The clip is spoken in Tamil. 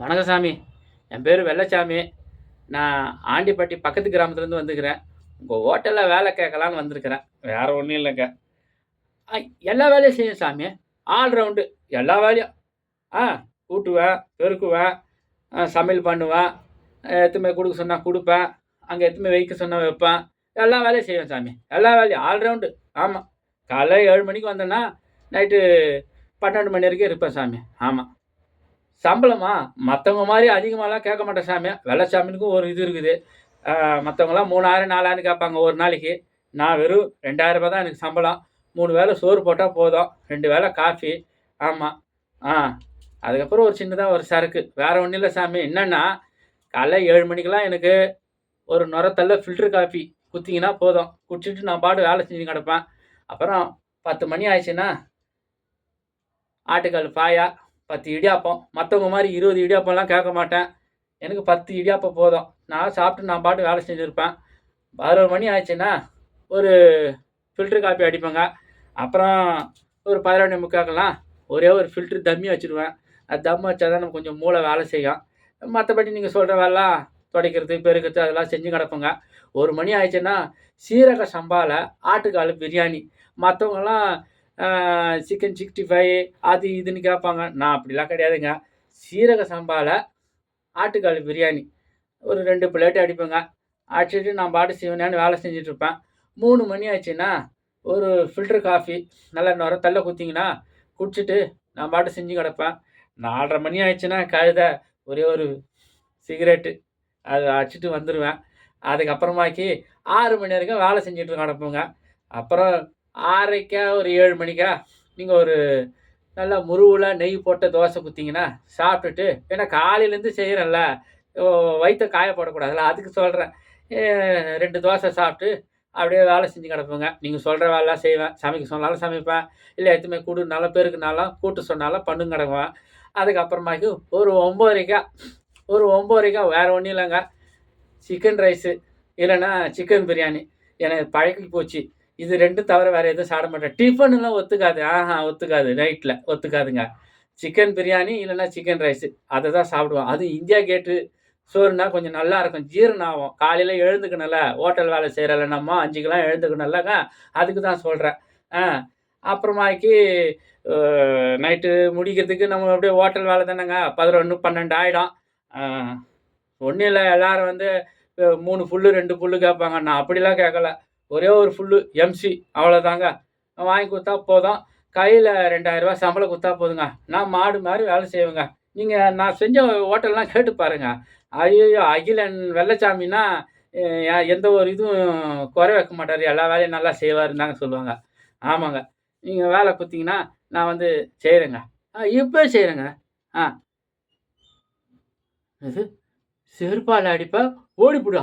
வணக்கம் சாமி என் பேர் வெள்ளச்சாமி. நான் ஆண்டிப்பட்டி பக்கத்து கிராமத்துலேருந்து வந்துக்கிறேன். உங்கள் ஹோட்டலில் வேலை கேட்கலான்னு வந்திருக்கிறேன். வேறு ஒன்றும் இல்லைங்க. எல்லா வேலையும் செய்யும் சாமி. ஆல் ரவுண்டு எல்லா வேலையும். ஆ கூட்டுவேன் பெருக்குவேன் சமையல் பண்ணுவேன். எத்துமே கொடுக்க சொன்னால் கொடுப்பேன். அங்கே எத்துமே வைக்க சொன்னால் வைப்பேன். எல்லா வேலையும் செய்வேன் சாமி. எல்லா வேலையும் ஆல் ரவுண்டு ஆமாம் காலைல ஏழு மணிக்கு வந்தேன்னா நைட்டு பன்னெண்டு மணி வரைக்கும் இருப்பேன் சாமி. ஆமாம் சம்பளமா? மற்றவங்க மாதிரி அதிகமாகலாம் கேட்க மாட்டேன் சாமி. வெள்ளச்சாமினுக்கும் ஒரு இது இருக்குது. மற்றவங்களாம் மூணாயிரம் நாலாயிரம் கேட்பாங்க ஒரு நாளைக்கு. நான் வெறும் ரெண்டாயிரம் ரூபாய் தான் எனக்கு சம்பளம். மூணு வேளை சோறு போட்டால் போதும். ரெண்டு வேளை காஃபி. ஆமாம் ஆ அதுக்கப்புறம் ஒரு சின்னதாக ஒரு சரக்கு. வேறு ஒன்றும் இல்லை சாமி. என்னென்னா காலைல ஏழு மணிக்கெல்லாம் எனக்கு ஒரு நுரத்தல்ல ஃபில்டர் காஃபி குத்திங்கன்னா போதும். குடிச்சிட்டு நான் பாட்டு வேலை செஞ்சு கிடப்பேன். அப்புறம் பத்து மணி ஆயிடுச்சுன்னா ஆட்டுக்கால் பாயா பத்து இடியாப்பம். மற்றவங்க மாதிரி இருபது இடியாப்பம்லாம் கேட்க மாட்டேன். எனக்கு பத்து இடியாப்பம் போதும். நான் சாப்பிட்டு நான் பாட்டு வேலை செஞ்சுருப்பேன் பதினோரு மணி ஆச்சுன்னா ஒரு ஃபில்ட்ரு காப்பி அடிப்பேங்க. அப்புறம் ஒரு பதினொன்று முக்காக்கெல்லாம் ஒரே ஒரு ஃபில்ட்ரு தம்மி வச்சுருவேன். அது தம்மி வச்சா தான் நம்ம கொஞ்சம் மூளை வேலை செய்யும். மற்றபடி நீங்கள் சொல்கிற வேலைலாம் துடைக்கிறது பெருக்கிறது அதெல்லாம் செஞ்சு கிடப்புங்க. ஒரு மணி ஆயிடுச்சுன்னா சீரக சம்பாவில் ஆட்டுக்கால் பிரியாணி. மற்றவங்கலாம் சிக்கன் சிக்ஸ்டி ஃபைவ் அது இதுன்னு கேட்பாங்க. நான் அப்படிலாம் கிடையாதுங்க. சீரக சம்பாவில் ஆட்டுக்கால் பிரியாணி. ஒரு ரெண்டு பிளேட்டு அடிப்பேங்க. அடிச்சுட்டு நான் பாட்டு சிவனேன்னு வேலை செஞ்சிட்ருப்பேன். மூணு மணி ஆச்சுன்னா ஒரு ஃபில்டர் காஃபி நல்லா நுர தள்ள குத்திங்கன்னா குடிச்சிட்டு நான் பாட்டு செஞ்சு கிடப்பேன். நாலரை மணி ஆயிடுச்சுன்னா கழுத ஒரே ஒரு சிகரெட்டு அது அடிச்சிட்டு வந்துடுவேன் அதுக்கப்புறமாக்கி ஆறு மணி வரைக்கும் வேலை செஞ்சுட்டு கிடப்புங்க. அப்புறம் ஆறரைக்கா ஒரு ஏழு மணிக்கா? நீங்கள் ஒரு நல்லா முருவில் நெய் போட்ட தோசை குத்திங்கன்னா சாப்பிட்டுட்டு ஏன்னா காலையிலேருந்து செய்கிறேன்ல வயிற்ற காயப்படக்கூடாதுல்ல அதுக்கு சொல்கிறேன் ரெண்டு தோசை சாப்பிட்டு அப்படியே வேலை செஞ்சு கிடப்பேங்க. நீங்கள் சொல்கிற வேலைலாம் செய்வேன். சமைக்க சொன்னாலும் சமைப்பேன். இல்லை எத்தனை கூடு நல்ல பேருக்குனாலும் கூட்டு சொன்னாலும் பண்ணும் கிடக்குவேன். அதுக்கப்புறமாக்கி ஒரு ஒம்பதரைக்கா ஒரு ஒம்போதரைக்கா வேறு ஒன்றும் இல்லைங்க. சிக்கன் ரைஸு இல்லைன்னா சிக்கன் பிரியாணி. எனக்கு பழக்கி போச்சு. இது ரெண்டும் தவிர வேறு எதுவும் சாப்பிட மாட்டேன். டிஃபன்லாம் ஒத்துக்காது. ஆஹா ஒத்துக்காது. நைட்டில் ஒத்துக்காதுங்க. சிக்கன் பிரியாணி இல்லைன்னா சிக்கன் ரைஸ் அதை தான் சாப்பிடுவோம் அது இந்தியா கேட்டு சோறுனா கொஞ்சம் நல்லா இருக்கும். ஜீரணம் ஆகும் காலையில் எழுந்துக்கணும்ல ஹோட்டல் வேலை செய்கிறல நம்ம அஞ்சுக்கெல்லாம் எழுந்துக்கணும்லங்க அதுக்கு தான் சொல்கிறேன் ஆ அப்புறமாக்கி நைட்டு முடிக்கிறதுக்கு நம்ம அப்படியே ஹோட்டல் வேலை தானேங்க. பதினொன்று பன்னெண்டு ஆகிடும் ஒன்றும் இல்லை. எல்லோரும் வந்து மூணு புல்லு ரெண்டு புல்லு கேட்பாங்க. நான் அப்படிலாம் கேட்கல. ஒரே ஒரு ஃபுல்லு எம்சி அவ்வளோதாங்க வாங்கி கொடுத்தா போதும். கையில் ரெண்டாயிரரூபா சம்பளம் கொடுத்தா போதுங்க. நான் மாடு மாதிரி வேலை செய்வேங்க. நீங்கள் நான் செஞ்ச ஹோட்டல்லாம் கேட்டு பாருங்க. ஐயோ அகிலன் வெள்ளச்சாமின்னா எந்த ஒரு இதுவும் குறை வைக்க மாட்டார். எல்லா வேலையும் நல்லா செய்வாருன்னு தாங்க சொல்லுவாங்க. ஆமாங்க. நீங்கள் வேலை கொடுத்தீங்கன்னா நான் வந்து செய்கிறேங்க ஆ இப்போ செய்கிறேங்க ஆ. இது செருப்பால் அடிப்பா? ஓடிப்புடா